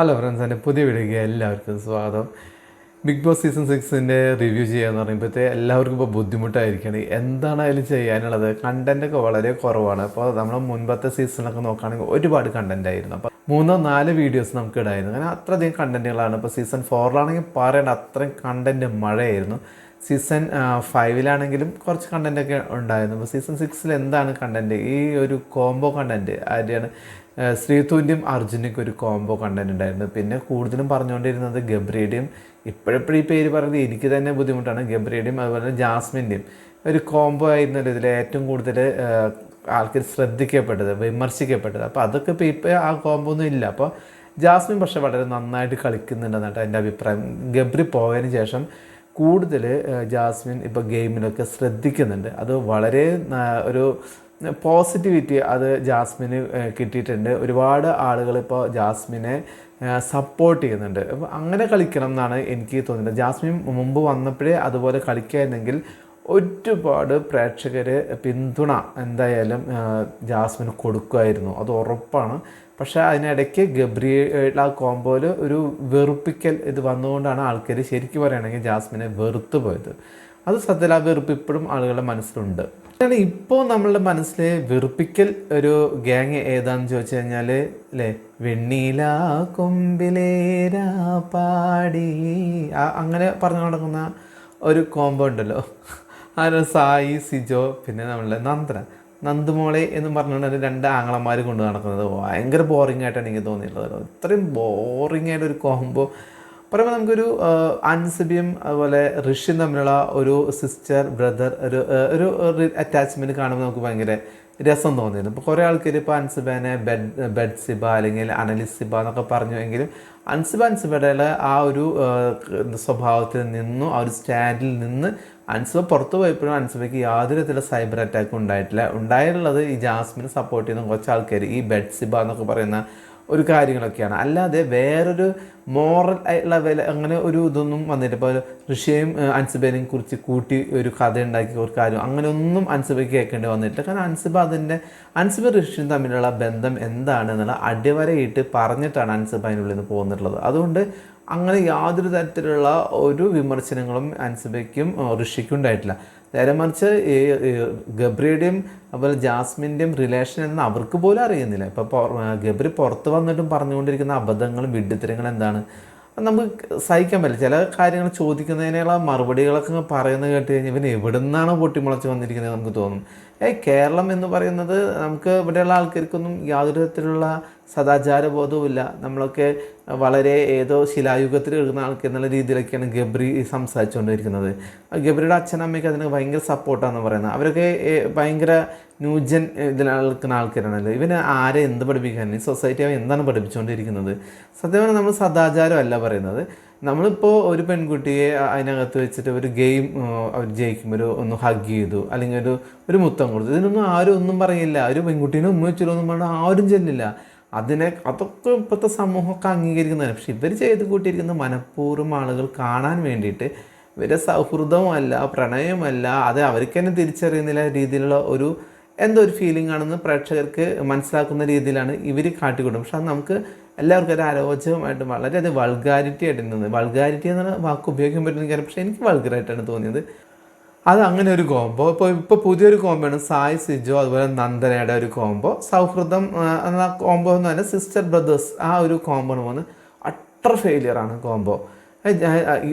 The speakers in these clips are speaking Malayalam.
ഹലോ ഫ്രണ്ട്സ് എന്റെ പുതിയ വീഡിയോയ്ക്ക് എല്ലാവർക്കും സ്വാഗതം. ബിഗ് ബോസ് സീസൺ സിക്സിന്റെ റിവ്യൂ ചെയ്യാന്ന് പറയുമ്പോഴത്തെ എല്ലാവർക്കും ഇപ്പോൾ ബുദ്ധിമുട്ടായിരിക്കണം. എന്താണ് ചെയ്യാനുള്ളത് കണ്ടന്റൊക്കെ വളരെ കുറവാണ്. അപ്പോൾ നമ്മൾ മുൻപത്തെ സീസണൊക്കെ നോക്കുകയാണെങ്കിൽ ഒരുപാട് കണ്ടന്റ് ആയിരുന്നു. അപ്പോൾ മൂന്നോ നാല് വീഡിയോസ് നമുക്ക് ഇടായിരുന്നു. അങ്ങനെ അത്രയധികം കണ്ടന്റുകളാണ് ഇപ്പോൾ സീസൺ ഫോറിലാണെങ്കിൽ പറയേണ്ട അത്രയും കണ്ടന്റ് മഴയായിരുന്നു. സീസൺ ഫൈവിലാണെങ്കിലും കുറച്ച് കണ്ടന്റൊക്കെ ഉണ്ടായിരുന്നു. അപ്പോൾ സീസൺ സിക്സിൽ എന്താണ് കണ്ടന്റ് ഈ ഒരു കോംബോ കണ്ടന്റ് ആരെയാണ് ശ്രീതുവിന്റെയും അർജുനയ്ക്ക് ഒരു കോംബോ കണ്ടന്റ് ഉണ്ടായിരുന്നു. പിന്നെ കൂടുതലും പറഞ്ഞുകൊണ്ടിരുന്നത് ഗബ്രിയുടെയും ഇപ്പോഴെപ്പോഴും ഈ പേര് പറയുന്നത് എനിക്ക് തന്നെ ബുദ്ധിമുട്ടാണ്. ഗബ്രിയുടെയും അതുപോലെ ജാസ്മിന്റെയും ഒരു കോംബോ ആയിരുന്നു ഇതിൽ ഏറ്റവും കൂടുതൽ ആൾക്കാർ ശ്രദ്ധിക്കപ്പെട്ടത് വിമർശിക്കപ്പെട്ടത്. അപ്പോൾ അതൊക്കെ ഇപ്പോൾ ഇപ്പോൾ ആ കോംബോ ഒന്നും ഇല്ല. അപ്പോൾ ജാസ്മിൻ പക്ഷേ വളരെ നന്നായിട്ട് കളിക്കുന്നുണ്ടെന്നാണ് എന്റെ അഭിപ്രായം. ഗബ്രി പോയതിന് ശേഷം കൂടുതൽ ജാസ്മിൻ ഇപ്പോൾ ഗെയിമിലൊക്കെ ശ്രദ്ധിക്കുന്നുണ്ട്. അത് വളരെ ഒരു പോസിറ്റിവിറ്റി അത് ജാസ്മിന് കിട്ടിയിട്ടുണ്ട്. ഒരുപാട് ആളുകൾ ഇപ്പോൾ ജാസ്മിനെ സപ്പോർട്ട് ചെയ്യുന്നുണ്ട്. അപ്പോൾ അങ്ങനെ കളിക്കണം എന്നാണ് എനിക്ക് തോന്നുന്നത്. ജാസ്മിൻ മുമ്പ് വന്നപ്പോഴേ അതുപോലെ കളിക്കായിരുന്നെങ്കിൽ ഒരുപാട് പ്രേക്ഷകർ പിന്തുണ എന്തായാലും ജാസ്മിന് കൊടുക്കുമായിരുന്നു. അത് ഉറപ്പാണ്. പക്ഷേ അതിനിടയ്ക്ക് ഗബ്രിയേൽ ആ കോമ്പോയിൽ ഒരു വെറുപ്പിക്കൽ ഇത് വന്നുകൊണ്ടാണ് ആൾക്കാർ ശരിക്കും പറയുകയാണെങ്കിൽ ജാസ്മിനെ വെറുത്തു പോയത്. അത് സത്യത്തിൽ വെറുപ്പ് ഇപ്പോഴും ആളുകളുടെ മനസ്സിലുണ്ട്. എന്നാൽ ഇപ്പോൾ നമ്മളുടെ മനസ്സിൽ വെറുപ്പിക്കൽ ഒരു ഗ്യാങ് ഏതാന്ന് ചോദിച്ചു കഴിഞ്ഞാൽ അല്ലേ വെണ്ണില കൊമ്പിലേരാ പാടി. അങ്ങനെ പറഞ്ഞു നടക്കുന്ന ഒരു കോംബോ ഉണ്ടല്ലോ. അതിന് സായി സിജോ പിന്നെ നമ്മളുടെ നന്ദന. നന്ദുമോളെ എന്ന് പറഞ്ഞുകൊണ്ട് രണ്ട് ആങ്ങളമാർ കൊണ്ട് നടക്കുന്നത് ഭയങ്കര ബോറിംഗ് ആയിട്ടാണ് എനിക്ക് തോന്നിയിട്ടുള്ളത്. ഇത്രയും ബോറിംഗ് ആയിട്ടൊരു കോംബോ പറയുമ്പോൾ നമുക്കൊരു അൻസബിയും അതുപോലെ ഋഷിയും തമ്മിലുള്ള ഒരു സിസ്റ്റർ ബ്രദർ ഒരു ഒരു അറ്റാച്ച്മെന്റ് കാണുമ്പോൾ നമുക്ക് ഭയങ്കര രസം തോന്നിയിരുന്നു. ഇപ്പോൾ കുറേ ആൾക്കാർ ഇപ്പോൾ അൻസിബാനെ ബെഡ് സിബ അല്ലെങ്കിൽ അനലിസ് സിബ എന്നൊക്കെ പറഞ്ഞു എങ്കിലും അൻസിബ അൻസിബയുടെ ആ ഒരു സ്വഭാവത്തിൽ നിന്നും ആ ഒരു സ്റ്റാൻഡിൽ നിന്ന് അൻസിബ പുറത്തു പോയപ്പോഴും അൻസിബയ്ക്ക് യാതൊരു തരത്തിലുള്ള സൈബർ അറ്റാക്കും ഉണ്ടായിട്ടില്ല. ഉണ്ടായിട്ടുള്ളത് ഈ ജാസ്മിനെ സപ്പോർട്ട് ചെയ്യുന്ന കുറച്ച് ആൾക്കാർ ഈ ബെഡ് സിബ എന്നൊക്കെ പറയുന്ന ഒരു കാര്യങ്ങളൊക്കെയാണ്. അല്ലാതെ വേറൊരു മോറൽ വില അങ്ങനെ ഒരു ഇതൊന്നും വന്നിട്ട് ഇപ്പോൾ ഋഷിയെയും അൻസുബേനെയും കുറിച്ച് കൂട്ടി ഒരു കഥ ഉണ്ടാക്കി ഒരു കാര്യം അങ്ങനെയൊന്നും അൻസിബയ്ക്ക് കേൾക്കേണ്ടി വന്നിട്ടില്ല. കാരണം അൻസിബ അതിന്റെ അൻസിബ ഋഷിയും തമ്മിലുള്ള ബന്ധം എന്താണ് എന്നുള്ള അടിവരയിട്ട് പറഞ്ഞിട്ടാണ് അൻസിബ അതിനുള്ളിൽ നിന്ന് പോകുന്നിട്ടുള്ളത് അതുകൊണ്ട് അങ്ങനെ യാതൊരു തരത്തിലുള്ള ഒരു വിമർശനങ്ങളും അൻസിബയ്ക്കും ഋഷിക്കും ഉണ്ടായിട്ടില്ല. നേരെ മറിച്ച് ഈ ഗബ്രിയുടെയും അതുപോലെ ജാസ്മിന്റെയും റിലേഷൻ എന്ന് അവർക്ക് പോലും അറിയുന്നില്ല. ഇപ്പോൾ ഗബ്രി പുറത്ത് വന്നിട്ടും പറഞ്ഞുകൊണ്ടിരിക്കുന്ന അബദ്ധങ്ങളും വിഡ്ഢിത്തരങ്ങളും എന്താണ്? നമുക്ക് സഹിക്കാൻ പറ്റില്ല. ചില കാര്യങ്ങൾ ചോദിക്കുന്നതിനുള്ള മറുപടികളൊക്കെ പറയുന്നത് കേട്ട് കഴിഞ്ഞാൽ ഇവൻ എവിടെ നിന്നാണ് പൊട്ടിമുളച്ച് വന്നിരിക്കുന്നത് നമുക്ക് തോന്നും. ഏ കേരളം എന്ന് പറയുന്നത് നമുക്ക് ഇവിടെയുള്ള ആൾക്കാർക്കൊന്നും യാതൊരു തരത്തിലുള്ള സദാചാര ബോധവുമില്ല നമ്മളൊക്കെ വളരെ ഏതോ ശിലായുഗത്തിൽ എഴുതുന്ന ആൾക്ക് എന്നുള്ള രീതിയിലൊക്കെയാണ് ഗബ്രി സംസാരിച്ചുകൊണ്ടിരിക്കുന്നത്. ഗബ്രിയുടെ അച്ഛനമ്മയ്ക്ക് അതിന് ഭയങ്കര സപ്പോർട്ടാണെന്ന് പറയുന്നത്. അവരൊക്കെ ഭയങ്കര ന്യൂജൻ ഇതിൽ ആൾക്കാരാണല്ലോ. ഇവന് ആരെ എന്ത് പഠിപ്പിക്കാൻ ഈ സൊസൈറ്റി അവൻ എന്താണ് പഠിപ്പിച്ചുകൊണ്ടിരിക്കുന്നത്? സത്യം പറഞ്ഞാൽ നമ്മൾ സദാചാരമല്ല പറയുന്നത്. നമ്മളിപ്പോൾ ഒരു പെൺകുട്ടിയെ അതിനകത്ത് വെച്ചിട്ട് ഒരു ഗെയിം അവർ ജയിക്കുമ്പോൾ ഒരു ഒന്ന് ഹഗ് ചെയ്തു അല്ലെങ്കിൽ ഒരു ഒരു മുത്തം കൊടുത്തു. ഇതിനൊന്നും ആരും ഒന്നും പറയില്ല. ഒരു പെൺകുട്ടീനെ ഉമ്മ വെച്ചിട്ടൊന്നും പറഞ്ഞാൽ ആരും ചെല്ലില്ല അതിനെ അതൊക്കെ ഇപ്പോഴത്തെ സമൂഹമൊക്കെ അംഗീകരിക്കുന്നതാണ്. പക്ഷെ ഇവർ ചെയ്ത് കൂട്ടിയിരിക്കുന്ന മനഃപൂർവം ആളുകൾ കാണാൻ വേണ്ടിയിട്ട് ഇവരെ സൗഹൃദമല്ല പ്രണയമല്ല അത് അവർക്ക് തന്നെ തിരിച്ചറിയുന്നില്ല രീതിയിലുള്ള ഒരു എന്തോ ഒരു ഫീലിംഗ് ആണെന്ന് പ്രേക്ഷകർക്ക് മനസ്സിലാക്കുന്ന രീതിയിലാണ് ഇവർ കാട്ടിക്കൊടുക്കും പക്ഷെ അത് നമുക്ക് എല്ലാവർക്കും ഒരു അരോചകമായിട്ട് വളരെയധികം വൾഗാരിറ്റി ആയിട്ട് നിന്നത്. വൾഗാരിറ്റി എന്ന വാക്ക് ഉപയോഗിക്കാൻ പറ്റുന്ന കാര്യം പക്ഷേ എനിക്ക് വൾഗറായിട്ടാണ് തോന്നിയത്. അത് അങ്ങനെ ഒരു കോംബോ ഇപ്പോൾ ഇപ്പോൾ പുതിയൊരു കോംബോയാണ് സായ് സിജോ അതുപോലെ നന്ദനയുടെ ഒരു കോംബോ സൗഹൃദം എന്ന കോംബോ എന്ന് പറഞ്ഞാൽ സിസ്റ്റർ ബ്രദേഴ്സ് ആ ഒരു കോംബോ എന്ന് പറഞ്ഞാൽ അട്ടർ ഫെയിലിയറാണ് കോംബോ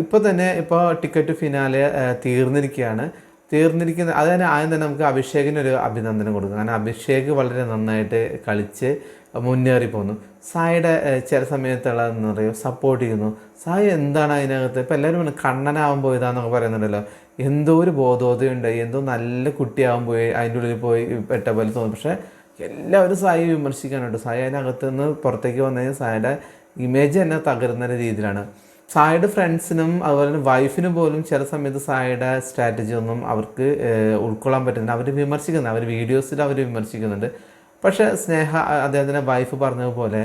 ഇപ്പോൾ തന്നെ ഇപ്പോൾ ടിക്കറ്റ് ഫിനാലെ തീർന്നിരിക്കുകയാണ്. തീർന്നിരിക്കുന്ന അത് തന്നെ ആദ്യം തന്നെ നമുക്ക് അഭിഷേകിനൊരു അഭിനന്ദനം കൊടുക്കും കാരണം അഭിഷേക് വളരെ നന്നായിട്ട് കളിച്ച് മുന്നേറി പോന്നു. സായിയുടെ ചില സമയത്തുള്ള എന്താ പറയുക സപ്പോർട്ട് ചെയ്യുന്നു. സായി എന്താണ് അതിനകത്ത്? ഇപ്പം എല്ലാവരും പറഞ്ഞു കണ്ണനാവാൻ പോയതാന്നൊക്കെ പറയുന്നുണ്ടല്ലോ. എന്തോ ഒരു ബോധോദയുണ്ട് എന്തോ നല്ല കുട്ടിയാവുമ്പോൾ അതിന്റെ ഉള്ളിൽ പോയി പെട്ട പോലെ തോന്നും. പക്ഷേ എല്ലാവരും സായി വിമർശിക്കാനുണ്ട്. സായി അതിനകത്ത് നിന്ന് പുറത്തേക്ക് വന്നു കഴിഞ്ഞാൽ സായിയുടെ ഇമേജ് തന്നെ തകരുന്ന രീതിയിലാണ്. സായിയുടെ ഫ്രണ്ട്സിനും അതുപോലെ തന്നെ വൈഫിനും പോലും ചില സമയത്ത് സായിയുടെ സ്ട്രാറ്റജി ഒന്നും അവർക്ക് ഉൾക്കൊള്ളാൻ പറ്റുന്നില്ല. അവർ വിമർശിക്കുന്നുണ്ട്. അവർ വീഡിയോസിൽ അവർ വിമർശിക്കുന്നുണ്ട്. പക്ഷേ സ്നേഹ അദ്ദേഹത്തിന്റെ വൈഫ് പറഞ്ഞതുപോലെ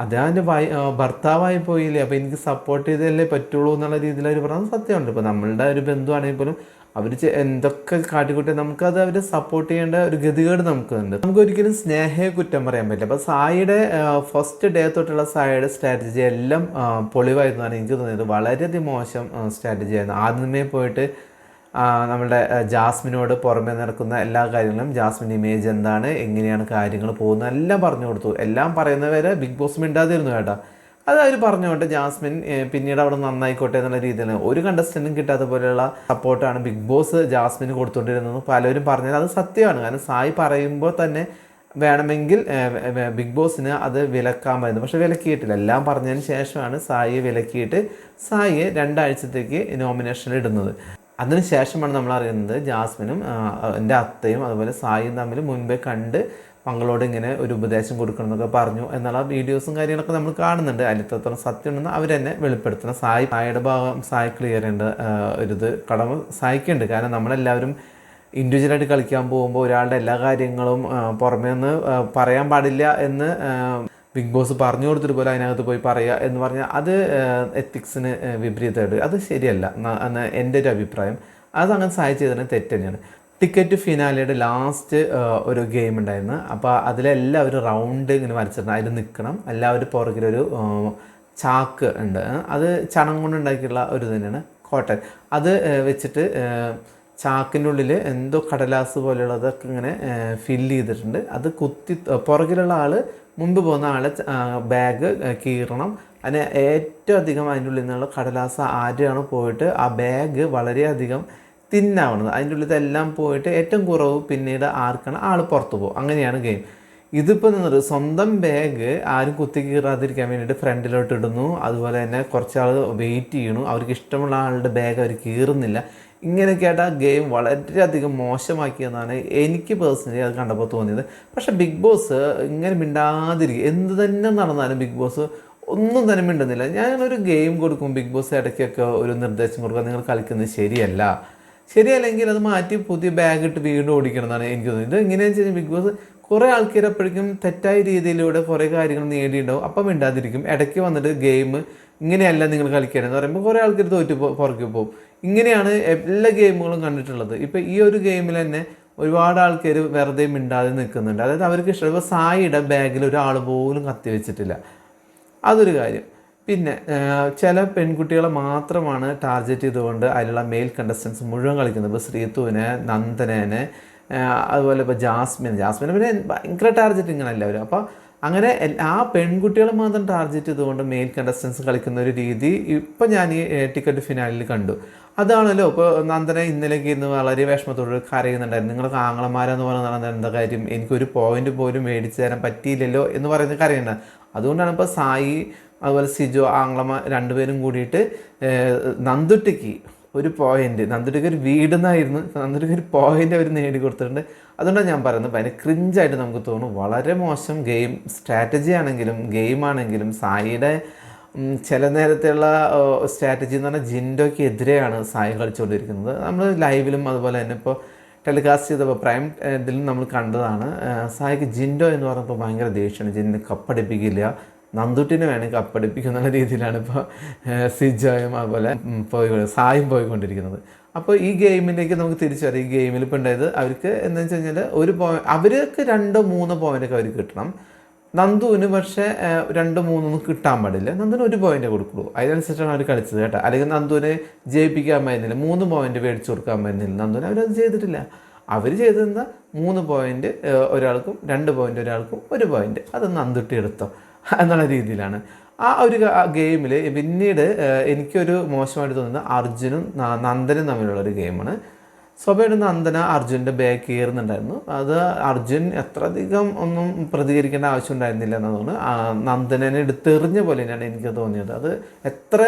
അദ്ദേഹത്തിന്റെ വൈ ഭർത്താവായി പോയില്ലേ? അപ്പോൾ എനിക്ക് സപ്പോർട്ട് ചെയ്തല്ലേ പറ്റുള്ളൂ എന്നുള്ള രീതിയിൽ അവർ പറഞ്ഞത് സത്യമുണ്ട്. ഇപ്പോൾ നമ്മളുടെ ഒരു ബന്ധുവാണെങ്കിൽ പോലും അവർ എന്തൊക്കെ കാട്ടിക്കൂട്ടി നമുക്കത് അവരെ സപ്പോർട്ട് ചെയ്യേണ്ട ഒരു ഗതികേട് നമുക്കുണ്ട്. നമുക്ക് ഒരിക്കലും സ്നേഹയെ കുറ്റം പറയാൻ പറ്റില്ല. അപ്പോൾ സായിയുടെ ഫസ്റ്റ് ഡേ തൊട്ടുള്ള സായിയുടെ സ്ട്രാറ്റജി എല്ലാം പൊളിവായിരുന്നാണ് എനിക്ക് തോന്നിയത്. വളരെയധികം മോശം സ്ട്രാറ്റജി ആയിരുന്നു. ആദ്യമേ പോയിട്ട് നമ്മുടെ ജാസ്മിനോട് പുറമെ നടക്കുന്ന എല്ലാ കാര്യങ്ങളും ജാസ്മിൻ ഇമേജ് എന്താണ് എങ്ങനെയാണ് കാര്യങ്ങൾ പോകുന്നത് എല്ലാം പറഞ്ഞു കൊടുത്തു. എല്ലാം പറയുന്നവരെ ബിഗ് ബോസ് മിണ്ടാതിരുന്നു കേട്ടോ. അത് അവർ പറഞ്ഞുകൊണ്ട് ജാസ്മിൻ പിന്നീട് അവിടെ നന്നായിക്കോട്ടെ എന്നുള്ള രീതിയിൽ ഒരു കണ്ടസ്റ്റന്റും കിട്ടാത്ത പോലെയുള്ള സപ്പോർട്ടാണ് ബിഗ് ബോസ് ജാസ്മിന് കൊടുത്തുകൊണ്ടിരുന്നത് പലരും പറഞ്ഞത് അത് സത്യമാണ്. കാരണം സായി പറയുമ്പോൾ തന്നെ വേണമെങ്കിൽ ബിഗ് ബോസിന് അത് വിലക്കാമായിരുന്നു പക്ഷേ വിലക്കിയിട്ടില്ല. എല്ലാം പറഞ്ഞതിന് ശേഷമാണ് സായിയെ വിലക്കിയിട്ട് സായിയെ രണ്ടാഴ്ചത്തേക്ക് നോമിനേഷനിൽ ഇടുന്നത്. അതിന് ശേഷമാണ് നമ്മൾ അറിയുന്നത് ജാസ്മിനും എന്റെ അത്തയും അതുപോലെ സായിയും തമ്മിൽ മുൻപേ കണ്ട് മങ്ങളോട് ഇങ്ങനെ ഒരു ഉപദേശം കൊടുക്കണം എന്നൊക്കെ പറഞ്ഞു എന്നുള്ള വീഡിയോസും കാര്യങ്ങളൊക്കെ നമ്മൾ കാണുന്നുണ്ട്. അതിലെത്രത്തോളം സത്യം ഉണ്ടെന്ന് അവർ തന്നെ വെളിപ്പെടുത്തണം. സായി സായിയുടെ ഭാഗം സായി ക്ലിയർ ആ, ഒരിത് കടമ സായിക്കുണ്ട്. കാരണം നമ്മളെല്ലാവരും ഇൻഡിവിജ്വലായിട്ട് കളിക്കാൻ പോകുമ്പോൾ ഒരാളുടെ എല്ലാ കാര്യങ്ങളും പുറമേ നിന്ന് പറയാൻ പാടില്ല എന്ന് ബിഗ് ബോസ് പറഞ്ഞു കൊടുത്തിട്ട് പോലെ അതിനകത്ത് പോയി പറയുക എന്ന് പറഞ്ഞാൽ അത് എത്തിക്സിന് വിപരീതമായിട്ട്. അത് ശരിയല്ല. എന്റെ ഒരു അഭിപ്രായം. അത് അങ്ങനെ സഹായിച്ചു തന്നെ തെറ്റ് തന്നെയാണ് ടിക്കറ്റ് ഫിനാലയുടെ ലാസ്റ്റ് ഒരു ഗെയിം ഉണ്ടായിരുന്നു. അപ്പോൾ അതിലെല്ലാവരും റൗണ്ട് ഇങ്ങനെ വരച്ചിട്ടുണ്ട് അതിൽ നിൽക്കണം എല്ലാവരും പുറകിലൊരു ചാക്ക് ഉണ്ട്. അത് ചണം കൊണ്ട് ഒരു തന്നെയാണ് കോട്ടൺ അത് വെച്ചിട്ട് ചാക്കിന്റെ ഉള്ളിൽ എന്തോ കടലാസ് പോലെയുള്ളതൊക്കെ ഇങ്ങനെ ഫില്ല് ചെയ്തിട്ടുണ്ട്. അത് കുത്തി പുറകിലുള്ള ആൾ മുമ്പ് പോകുന്ന ആളെ ബാഗ് കീറണം. അതിന് ഏറ്റവും അധികം അതിന്റെ ഉള്ളിൽ നിന്നുള്ള കടലാസ് ആരെയാണ് പോയിട്ട് ആ ബാഗ് വളരെയധികം തിന്നാവണത് അതിന്റെ ഉള്ളിൽ ഇതെല്ലാം പോയിട്ട് ഏറ്റവും കുറവ് പിന്നീട് ആർക്കാണ്? ആൾ പുറത്തു പോകും. അങ്ങനെയാണ് ഗെയിം. ഇതിപ്പോൾ നിന്നത് സ്വന്തം ബാഗ് ആരും കുത്തി കീറാതിരിക്കാൻ വേണ്ടിയിട്ട് ഫ്രണ്ടിലോട്ട് ഇടുന്നു. അതുപോലെ തന്നെ കുറച്ച് ആൾ വെയിറ്റ് ചെയ്യണു. അവർക്ക് ഇഷ്ടമുള്ള ആളുടെ ബാഗ് അവർ കീറുന്നില്ല. ഇങ്ങനെയൊക്കെയായിട്ട് ആ ഗെയിം വളരെയധികം മോശമാക്കിയെന്നാണ് എനിക്ക് പേഴ്സണലി അത് കണ്ടപ്പോൾ തോന്നിയത്. പക്ഷേ ബിഗ് ബോസ് ഇങ്ങനെ മിണ്ടാതിരിക്കും എന്ത് തന്നെ നടന്നാലും ബിഗ് ബോസ് ഒന്നും തന്നെ മിണ്ടുന്നില്ല. ഞാനൊരു ഗെയിം കൊടുക്കും. ബിഗ് ബോസ് ഇടയ്ക്കൊക്കെ ഒരു നിർദ്ദേശം കൊടുക്കുക നിങ്ങൾ കളിക്കുന്നത് ശരിയല്ല. ശരിയല്ലെങ്കിൽ അത് മാറ്റി പുതിയ ബാഗ് ഇട്ട് വീണ്ടും ഓടിക്കണം എന്നാണ് എനിക്ക് തോന്നുന്നത്. ഇത് എങ്ങനെയാണെന്ന് വെച്ചാൽ ബിഗ് ബോസ് കുറേ ആൾക്കാർ അപ്പോഴേക്കും തെറ്റായ രീതിയിലൂടെ കുറേ കാര്യങ്ങൾ നേടിയിട്ടുണ്ടാവും. അപ്പം മിണ്ടാതിരിക്കും. ഇടയ്ക്ക് വന്നിട്ട് ഗെയിം ഇങ്ങനെയല്ല നിങ്ങൾ കളിക്കണമെന്ന് പറയുമ്പോൾ കുറേ ആൾക്കാർ തോറ്റു പുറകെ പോകും. ഇങ്ങനെയാണ് എല്ലാ ഗെയിമുകളും കണ്ടിട്ടുള്ളത്. ഇപ്പം ഈ ഒരു ഗെയിമിൽ തന്നെ ഒരുപാട് ആൾക്കാർ വെറുതെ മിണ്ടാതെ നിൽക്കുന്നുണ്ട്. അതായത് അവർക്ക് ഇഷ്ടം ഇപ്പോൾ സായിയുടെ ബാഗിൽ ഒരാൾ പോലും കത്തി വെച്ചിട്ടില്ല അതൊരു കാര്യം. പിന്നെ ചില പെൺകുട്ടികളെ മാത്രമാണ് ടാർഗറ്റ് ചെയ്തുകൊണ്ട് അതിലുള്ള മെയിൽ കണ്ടസ്റ്റൻസ് മുഴുവൻ കളിക്കുന്നത്. ഇപ്പോൾ ശ്രീത്തുവിനെ നന്ദനേനെ അതുപോലെ ഇപ്പോൾ ജാസ്മിൻ ജാസ്മിനെ പിന്നെ ഭയങ്കര ടാർഗറ്റിംഗ് ആണ് എല്ലാവരും. അപ്പോൾ അങ്ങനെ ആ പെൺകുട്ടികളെ മാത്രം ടാർഗറ്റ് ചെയ്തുകൊണ്ട് മെയിൽ കണ്ടസ്റ്റൻസ് കളിക്കുന്ന ഒരു രീതി ഇപ്പം ഞാൻ ഈ ടിക്കറ്റ് ഫിനാലിൽ കണ്ടു. അതാണല്ലോ ഇപ്പോൾ നന്ദന ഇന്നലേക്ക് ഇന്ന് വളരെ വിഷമത്തോട് കരയുന്നുണ്ടായിരുന്നു. നിങ്ങളൊക്കെ ആങ്ങളമാരെന്ന് പറഞ്ഞാൽ നടന്നത് എന്താ കാര്യം? എനിക്കൊരു പോയിന്റ് പോലും മേടിച്ചു തരാൻ പറ്റിയില്ലല്ലോ എന്ന് പറയുന്നത് കരയുന്നത്. അതുകൊണ്ടാണ് ഇപ്പോൾ സായി അതുപോലെ സിജോ ആംഗ്ലമ രണ്ടുപേരും കൂടിയിട്ട് നന്ദുട്ടിക്ക് ഒരു പോയിന്റ് നന്ദുട്ടിക്ക് ഒരു വീടെന്നായിരുന്നു നന്ദുട്ടിക്ക് ഒരു പോയിന്റ് അവർ നേടിക്കൊടുത്തിട്ടുണ്ട് അതുകൊണ്ടാണ് ഞാൻ പറയുന്നത് ഭയങ്കര ക്രിഞ്ചായിട്ട് നമുക്ക് തോന്നും. വളരെ മോശം ഗെയിം സ്ട്രാറ്റജി ആണെങ്കിലും ഗെയിം ആണെങ്കിലും സായിയുടെ ചില നേരത്തെയുള്ള സ്ട്രാറ്റജി എന്ന് പറഞ്ഞാൽ ജിൻഡോയ്ക്ക് എതിരെയാണ് സായി കളിച്ചുകൊണ്ടിരിക്കുന്നത്. നമ്മൾ ലൈവിലും അതുപോലെ തന്നെ ഇപ്പോൾ ടെലികാസ്റ്റ് ചെയ്തപ്പോൾ പ്രൈം ഇതിലും നമ്മൾ കണ്ടതാണ്. സായിക്ക് ജിൻഡോ എന്ന് പറഞ്ഞപ്പോൾ ഭയങ്കര ദേഷ്യമാണ് ജിൻഡോ കപ്പടിപ്പിക്കില്ല. നന്ദുട്ടിനെ വേണമെങ്കിൽ കപ്പടിപ്പിക്കും എന്നുള്ള രീതിയിലാണ് ഇപ്പോൾ സിജോയും അതുപോലെ പോയി സായും പോയിക്കൊണ്ടിരിക്കുന്നത്. അപ്പോൾ ഈ ഗെയിമിലേക്ക് നമുക്ക് തിരിച്ചു വരാം ഈ ഗെയിമിൽ ഇപ്പോൾ ഉണ്ടായത് അവർക്ക് എന്താ വെച്ച് കഴിഞ്ഞാൽ ഒരു പോയിന്റ് അവർക്ക് രണ്ടോ മൂന്നോ പോയിന്റൊക്കെ അവർക്ക് കിട്ടണം. നന്ദുവിന് പക്ഷേ രണ്ട് മൂന്നൊന്നും കിട്ടാൻ പാടില്ല. നന്ദുവിന് ഒരു പോയിന്റ് കൊടുക്കുള്ളൂ. അതിനനുസരിച്ചാണ് അവർ കളിച്ചത് കേട്ടോ. അല്ലെങ്കിൽ നന്ദുവിനെ ജയിപ്പിക്കാൻ പറ്റുന്നില്ല മൂന്ന് പോയിന്റ് മേടിച്ചു കൊടുക്കാൻ പറ്റുന്നില്ല നന്ദുവിന് അവരത് ചെയ്തിട്ടില്ല. അവർ ചെയ്തെന്താ മൂന്ന് പോയിന്റ് ഒരാൾക്കും രണ്ട് പോയിന്റ് ഒരാൾക്കും ഒരു പോയിന്റ് അത് നന്ദുട്ടി എടുത്തോ. എന്നുള്ള രീതിയിലാണ്. ആ ഒരു ഗെയിമിൽ പിന്നീട് എനിക്കൊരു മോശമായിട്ട് തോന്നുന്നത് അർജുനും നന്ദനും തമ്മിലുള്ള ഒരു ഗെയിമാണ്. സ്വാഭാവികമായിട്ടും നന്ദന അർജുന്റെ ബാക്ക് കയറുന്നുണ്ടായിരുന്നു. അത് അർജുൻ എത്രയധികം ഒന്നും പ്രതികരിക്കേണ്ട ആവശ്യം ഉണ്ടായിരുന്നില്ല എന്നതാണ് നന്ദനെ എടുത്തെറിഞ്ഞ പോലെ തന്നെയാണ് എനിക്ക് തോന്നിയത്. അത് എത്ര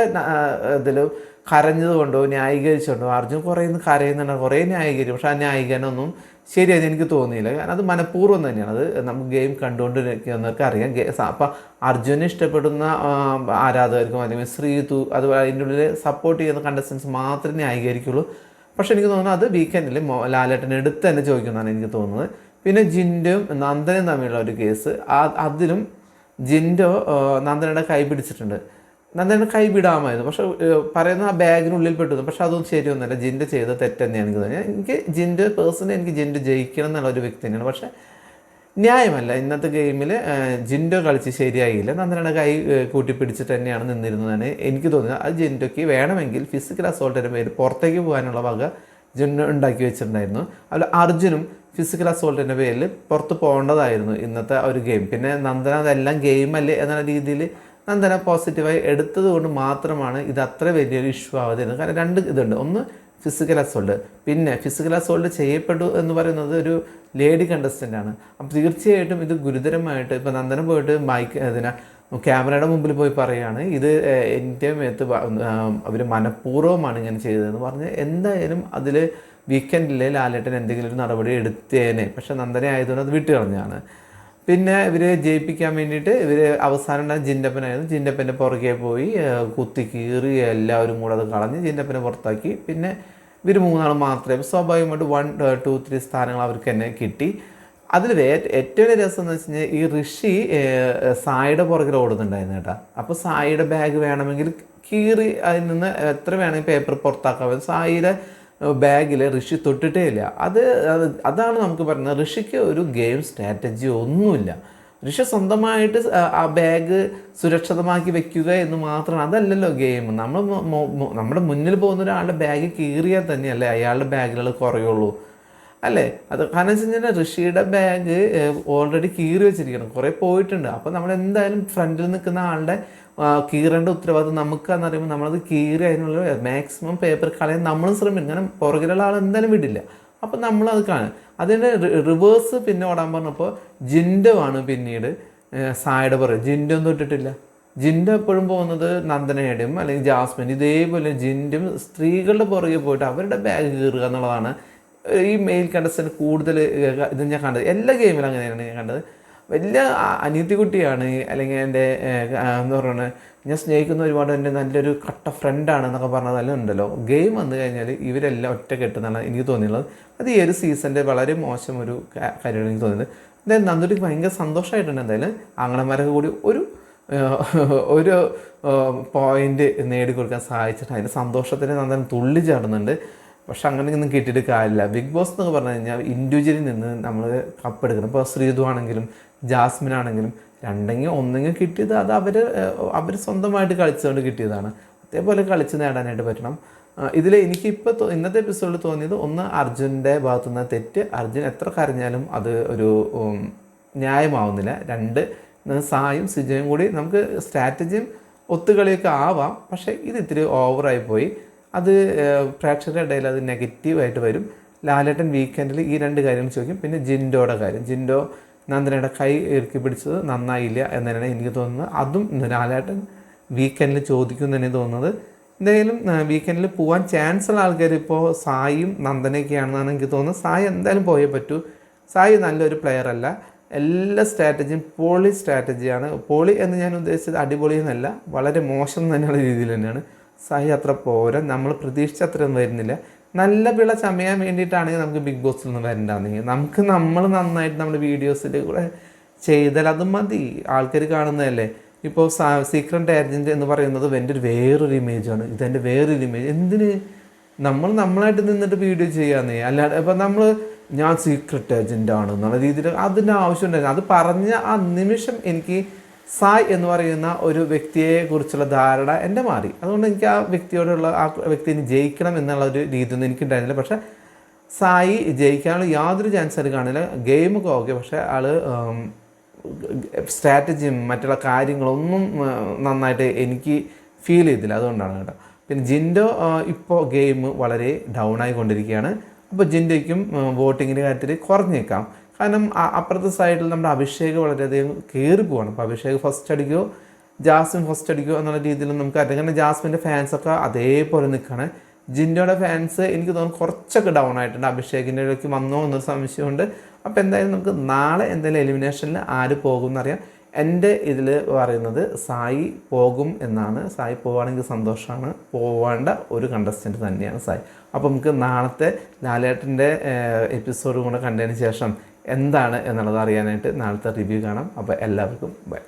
ഇതിൽ കരഞ്ഞതുകൊണ്ടോ ന്യായീകരിച്ചുകൊണ്ടോ അർജുൻ കുറേ കരയുന്നുണ്ട് കുറേ ന്യായീകരിക്കും. പക്ഷേ ആ ന്യായീകരണമൊന്നും ശരിയായി എനിക്ക് തോന്നിയില്ല. കാരണം അത് മനഃപൂർവം തന്നെയാണ്. അത് നമുക്ക് ഗെയിം കണ്ടുകൊണ്ടിരിക്കുന്നവർക്ക് അറിയാം. അപ്പോൾ അർജുനെ ഇഷ്ടപ്പെടുന്ന ആരാധകർക്കും അല്ലെങ്കിൽ ശ്രീതു അതുപോലെ അതിന്റെ ഉള്ളിൽ സപ്പോർട്ട് ചെയ്യുന്ന കണ്ടസ്റ്റൻസ് മാത്രമേ ന്യായീകരിക്കുള്ളൂ. പക്ഷെ എനിക്ക് തോന്നുന്നത് അത് വീക്കെൻഡിൽ ലാലേട്ടൻ എടുത്ത് തന്നെ ചോദിക്കുന്നതാണ് എനിക്ക് തോന്നുന്നത്. പിന്നെ ജിൻഡും നന്ദനും തമ്മിലുള്ള ഒരു കേസ് അതിലും ജിൻഡോ നന്ദനയുടെ കൈ പിടിച്ചിട്ടുണ്ട്. നന്ദനയുടെ കൈ വിടാമായിരുന്നു. പക്ഷെ പറയുന്ന ആ ബാഗിനുള്ളിൽ പെട്ടു പക്ഷെ അതൊന്നും ശരിയൊന്നുമല്ല. ജിൻഡ് ചെയ്ത തെറ്റെന്നെയാണ് എനിക്ക് തോന്നിയത്. എനിക്ക് ജിൻഡ് പേഴ്സണലി എനിക്ക് ജിൻഡ് ജയിക്കണം എന്നുള്ള ഒരു വ്യക്തി തന്നെയാണ്. പക്ഷെ ന്യായമല്ല. ഇന്നത്തെ ഗെയിമിൽ ജിൻഡോ കളിച്ച് ശരിയായില്ല. നന്ദനയുടെ കൈ കൂട്ടിപ്പിടിച്ചിട്ട് തന്നെയാണ് നിന്നിരുന്നതാണ് എനിക്ക് തോന്നുന്നത് അത് ജിൻഡോയ്ക്ക് വേണമെങ്കിൽ ഫിസിക്കൽ അസോൾട്ടിന്റെ പേര് പുറത്തേക്ക് പോകാനുള്ള വക ജിൻഡോ ഉണ്ടാക്കി വെച്ചിട്ടുണ്ടായിരുന്നു. അതിൽ അർജുനും ഫിസിക്കൽ അസോൾട്ടിന്റെ പേരിൽ പുറത്ത് പോകേണ്ടതായിരുന്നു ഇന്നത്തെ ഒരു ഗെയിം. പിന്നെ നന്ദന അതെല്ലാം ഗെയിമല്ലേ എന്ന രീതിയിൽ നന്ദന പോസിറ്റീവായി എടുത്തത് കൊണ്ട് മാത്രമാണ് ഇത് അത്ര വലിയൊരു ഇഷ്യൂ ആവാതിരുന്നത്. കാരണം രണ്ട് ഇതുണ്ട്. ഒന്ന് ഫിസിക്കൽ അസോൾട്ട് പിന്നെ ഫിസിക്കൽ അസോൾട്ട് ചെയ്യപ്പെട്ടു എന്ന് പറയുന്നത് ഒരു ലേഡി കണ്ടസ്റ്റന്റാണ് അപ്പം തീർച്ചയായിട്ടും ഇത് ഗുരുതരമായിട്ട് ഇപ്പം നന്ദനം പോയിട്ട് മൈക്ക് അതിനാ ക്യാമറയുടെ മുമ്പിൽ പോയി പറയുകയാണ് ഇത് എന്റെ മേത്ത് അവർ മനഃപൂർവമാണ് ഇങ്ങനെ ചെയ്തതെന്ന് പറഞ്ഞ് എന്തായാലും അതിൽ വീക്കെൻഡിൽ ലാലേട്ടൻ എന്തെങ്കിലും ഒരു നടപടി എടുത്തേനെ. പക്ഷേ നന്ദന ആയതുകൊണ്ട് അത് വിട്ടു കളഞ്ഞാണ് പിന്നെ ഇവരെ ജയിപ്പിക്കാൻ വേണ്ടിയിട്ട് ഇവർ അവസാനം ഉണ്ടായ ജിന്റപ്പനായിരുന്നു ജിന്റപ്പന്റെ പുറകെ പോയി കുത്തി കീറി എല്ലാവരും കൂടെ അത് കളഞ്ഞ് ജിന്റപ്പനെ പുറത്താക്കി. പിന്നെ ഇവർ മൂന്നാൾ മാത്രമേ സ്വാഭാവികമായിട്ട് വൺ ടു ത്രീ സ്ഥാനങ്ങൾ അവർക്ക് തന്നെ കിട്ടി. അതിൽ ഏറ്റവും രസം എന്ന് വെച്ച് കഴിഞ്ഞാൽ ഈ ഋഷി സായിയുടെ പുറകിൽ ഓടുന്നുണ്ടായിരുന്നു കേട്ടോ. അപ്പോൾ സായിയുടെ ബാഗ് വേണമെങ്കിൽ കീറി അതിൽ നിന്ന് എത്ര വേണമെങ്കിൽ പേപ്പർ പുറത്താക്കാൻ സായിയുടെ ബാഗിൽ ഋഷി തൊട്ടിട്ടേ ഇല്ല. അത് അത് അതാണ് നമുക്ക് പറയുന്നത് ഋഷിക്ക് ഒരു ഗെയിം സ്ട്രാറ്റജി ഒന്നുമില്ല. ഋഷി സ്വന്തമായിട്ട് ആ- ബാഗ് സുരക്ഷിതമാക്കി വെക്കുക എന്ന് മാത്രമാണ്. അതല്ലല്ലോ ഗെയിം. നമ്മൾ നമ്മുടെ മുന്നിൽ പോകുന്ന ഒരാളുടെ ബാഗ് കീറിയാൽ തന്നെയല്ലേ അയാളുടെ ബാഗുകൾ കുറയുള്ളൂ. അല്ലേ? അത് കാരണം വെച്ച് കഴിഞ്ഞാൽ ഋഷിയുടെ ബാഗ് ഓൾറെഡി കീറി വെച്ചിരിക്കണം. കുറേ പോയിട്ടുണ്ട്. അപ്പോൾ നമ്മൾ എന്തായാലും ഫ്രണ്ടിൽ നിൽക്കുന്ന ആളുടെ കീറേണ്ട ഉത്തരവാദിത്വം നമുക്കാന്ന് പറയുമ്പോൾ നമ്മളത് കീറി അതിനുള്ള മാക്സിമം പേപ്പർ കളയാൻ നമ്മളും ശ്രമിക്കും. കാരണം പുറകിലുള്ള ആൾ എന്തായാലും വിടില്ല. അപ്പം നമ്മളത് കാണും. അതിന്റെ റിവേഴ്സ് പിന്നെ ഓടാൻ പറഞ്ഞപ്പോൾ ജിൻഡോ ആണ് പിന്നീട് സായുടെ പുറകെ ജിൻഡോ ഒന്നും ഇട്ടിട്ടില്ല. ജിൻഡോ എപ്പോഴും പോകുന്നത് നന്ദനയുടെയും അല്ലെങ്കിൽ ജാസ്മിൻ ഇതേപോലെ ജിൻഡും സ്ത്രീകളുടെ പുറകെ പോയിട്ട് അവരുടെ ബാഗ് കീറുക എന്നുള്ളതാണ് ഈ മെയിൽ കണ്ടസ്റ്റന്റ് കൂടുതൽ ഇത് ഞാൻ കണ്ടത്. എല്ലാ ഗെയിമിലും അങ്ങനെയാണ് ഞാൻ കണ്ടത്. വലിയ അനീതി കുട്ടിയാണ്. അല്ലെങ്കിൽ എന്റെ എന്താ പറയുന്നത് ഞാൻ സ്നേഹിക്കുന്ന ഒരുപാട് എന്റെ നല്ലൊരു കട്ട ഫ്രണ്ടാണ് എന്നൊക്കെ പറഞ്ഞതെല്ലാം ഉണ്ടല്ലോ. ഗെയിം വന്നു കഴിഞ്ഞാൽ ഇവരെല്ലാം ഒറ്റ കെട്ടുന്നതാണ് എനിക്ക് തോന്നിയുള്ളത്. അത് ഈ ഒരു സീസണിന്റെ വളരെ മോശം ഒരു കാര്യമാണ് എനിക്ക് തോന്നിയത്. എന്തായാലും നന്ദൂരിക്ക് ഭയങ്കര സന്തോഷമായിട്ടുണ്ട് എന്തായാലും. ആങ്ങളമാരൊക്കെ കൂടി ഒരു ഒരു പോയിന്റ് നേടിക്കൊടുക്കാൻ സഹായിച്ചിട്ട് അതിന്റെ സന്തോഷത്തിന് നന്ദൻ തുള്ളി ചാടുന്നുണ്ട്. പക്ഷെ അങ്ങനെയൊന്നും കിട്ടിയിട്ട് കാര്യമില്ല. ബിഗ് ബോസ് എന്നൊക്കെ പറഞ്ഞു കഴിഞ്ഞാൽ ഇൻഡിവിജ്വലിൽ നിന്ന് നമ്മൾ കപ്പെടുക്കണം ഇപ്പോൾ ശ്രീതു ആണെങ്കിലും ജാസ്മിൻ ആണെങ്കിലും രണ്ടെങ്കിൽ ഒന്നെങ്കിൽ കിട്ടിയത് അത് അവർ അവർ സ്വന്തമായിട്ട് കളിച്ചുകൊണ്ട് കിട്ടിയതാണ്. അതേപോലെ കളിച്ച് നേടാനായിട്ട് പറ്റണം. ഇതിൽ എനിക്കിപ്പോൾ ഇന്നത്തെ എപ്പിസോഡിൽ തോന്നിയത് ഒന്ന് അർജുന്റെ ഭാഗത്തുനിന്ന് തെറ്റ്. അർജുൻ എത്ര കരഞ്ഞാലും അത് ഒരു ന്യായമാവുന്നില്ല. രണ്ട് സായും സിജയും കൂടി നമുക്ക് സ്ട്രാറ്റജിയും ഒത്തുകളിയൊക്കെ ആവാം. പക്ഷേ ഇത് ഇത്തിരി ഓവറായി പോയി. അത് പ്രേക്ഷകരുടെ ഇടയിൽ അത് നെഗറ്റീവായിട്ട് വരും. ലാലേട്ടൻ വീക്കെൻഡിൽ ഈ രണ്ട് കാര്യങ്ങൾ ചോദിക്കും. പിന്നെ ജിൻഡോയുടെ കാര്യം. ജിൻഡോ നന്ദനയുടെ കൈ ഇറുക്കി പിടിച്ചത് നന്നായില്ല എന്നതാണ് എനിക്ക് തോന്നുന്നത്. അതും ലാലേട്ടൻ വീക്കെൻഡിൽ ചോദിക്കും തന്നെ തോന്നുന്നത്. എന്തായാലും വീക്കെൻഡിൽ പോകാൻ ചാൻസ് ഉള്ള ആൾക്കാർ ഇപ്പോൾ സായും നന്ദനയൊക്കെയാണെന്നാണ് എനിക്ക് തോന്നുന്നത്. സായി എന്തായാലും പോയേ പറ്റൂ. സായി നല്ലൊരു പ്ലെയർ അല്ല. എല്ലാ സ്ട്രാറ്റജിയും പോളി സ്ട്രാറ്റജിയാണ് പോളി എന്ന് ഞാൻ ഉദ്ദേശിച്ചത് അടിപൊളി എന്നല്ല വളരെ മോശം തന്നെയുള്ള രീതിയിൽ തന്നെയാണ്. സായി അത്ര പോരാ. നമ്മൾ പ്രതീക്ഷിച്ച അത്രയൊന്നും വരുന്നില്ല. നല്ല വിള ചമയാൻ വേണ്ടിയിട്ടാണെങ്കിൽ നമുക്ക് ബിഗ് ബോസിൽ നിന്ന് വരണ്ടാണെങ്കിൽ നമുക്ക് നമ്മൾ നന്നായിട്ട് നമ്മുടെ വീഡിയോസിൽ കൂടെ ചെയ്താൽ അത് മതി. ആൾക്കാർ കാണുന്നതല്ലേ? ഇപ്പോൾ സീക്രട്ട് ഏജന്റ് എന്ന് പറയുന്നത് എന്റെ ഒരു വേറൊരു ഇമേജാണ് ഇതെന്റെ വേറൊരു ഇമേജ് എന്തിന്? നമ്മൾ നമ്മളായിട്ട് നിന്നിട്ട് വീഡിയോ ചെയ്യാന്നേ. അല്ലാതെ ഇപ്പം നമ്മൾ ഞാൻ സീക്രട്ട് ഏജന്റ് ആണ് എന്നുള്ള രീതിയിൽ അതിന്റെ ആവശ്യമുണ്ടായിരുന്നു. അത് പറഞ്ഞ ആ നിമിഷം എനിക്ക് സായ് എന്ന് പറയുന്ന ഒരു വ്യക്തിയെ കുറിച്ചുള്ള ധാരണ എന്റെ മാറി. അതുകൊണ്ട് എനിക്ക് ആ വ്യക്തിയോടുള്ള ആ വ്യക്തിനെ ജയിക്കണം എന്നുള്ള ഒരു രീതിയൊന്നും എനിക്കുണ്ടായിരുന്നില്ല. പക്ഷേ സായി ജയിക്കാനുള്ള യാതൊരു ചാൻസ് അത് കാണില്ല. ഗെയിമൊക്കെ ഓക്കെ പക്ഷേ ആൾ സ്ട്രാറ്റജിയും മറ്റുള്ള കാര്യങ്ങളൊന്നും നന്നായിട്ട് എനിക്ക് ഫീൽ ചെയ്തില്ല. അതുകൊണ്ടാണ് കേട്ടോ. പിന്നെ ജിൻഡോ ഇപ്പോൾ ഗെയിം വളരെ ഡൗൺ ആയിക്കൊണ്ടിരിക്കുകയാണ്. അപ്പോൾ ജിൻഡോയ്ക്കും വോട്ടിങ്ങിന്റെ കാര്യത്തിൽ കുറഞ്ഞേക്കാം. കാരണം അപ്പുറത്തെ സൈഡിൽ നമ്മുടെ അഭിഷേക് വളരെയധികം കയറി പോവാണ് അപ്പോൾ അഭിഷേക് ഫസ്റ്റ് അടിക്കുമോ ജാസ്മിൻ ഫസ്റ്റ് അടിക്കുമോ എന്നുള്ള രീതിയിൽ നമുക്ക് അറിയാം. കാരണം ജാസ്മിന്റെ ഫാൻസൊക്കെ അതേപോലെ നിൽക്കുകയാണ് ജിൻഡോയുടെ ഫാൻസ് എനിക്ക് തോന്നുന്നു കുറച്ചൊക്കെ ഡൗൺ ആയിട്ടുണ്ട്. അഭിഷേകിന്റെ ഇടയ്ക്ക് വന്നോ എന്നൊരു സംശയമുണ്ട്. അപ്പോൾ എന്തായാലും നമുക്ക് നാളെ എന്തായാലും എലിമിനേഷനിൽ ആര് പോകും എന്നറിയാം എന്റെ ഇതിൽ പറയുന്നത് സായി പോകും എന്നാണ്. സായി പോവുകയാണെങ്കിൽ സന്തോഷമാണ് പോവേണ്ട ഒരു കണ്ടസ്റ്റന്റ് തന്നെയാണ് സായി. അപ്പോൾ നമുക്ക് നാളത്തെ ലാലേട്ടന്റെ എപ്പിസോഡ് കൂടെ കണ്ടതിന് ശേഷം എന്താണ് എന്നുള്ളത് അറിയാനായിട്ട് നാളത്തെ റിവ്യൂ കാണാം. അപ്പോൾ എല്ലാവർക്കും ബൈ.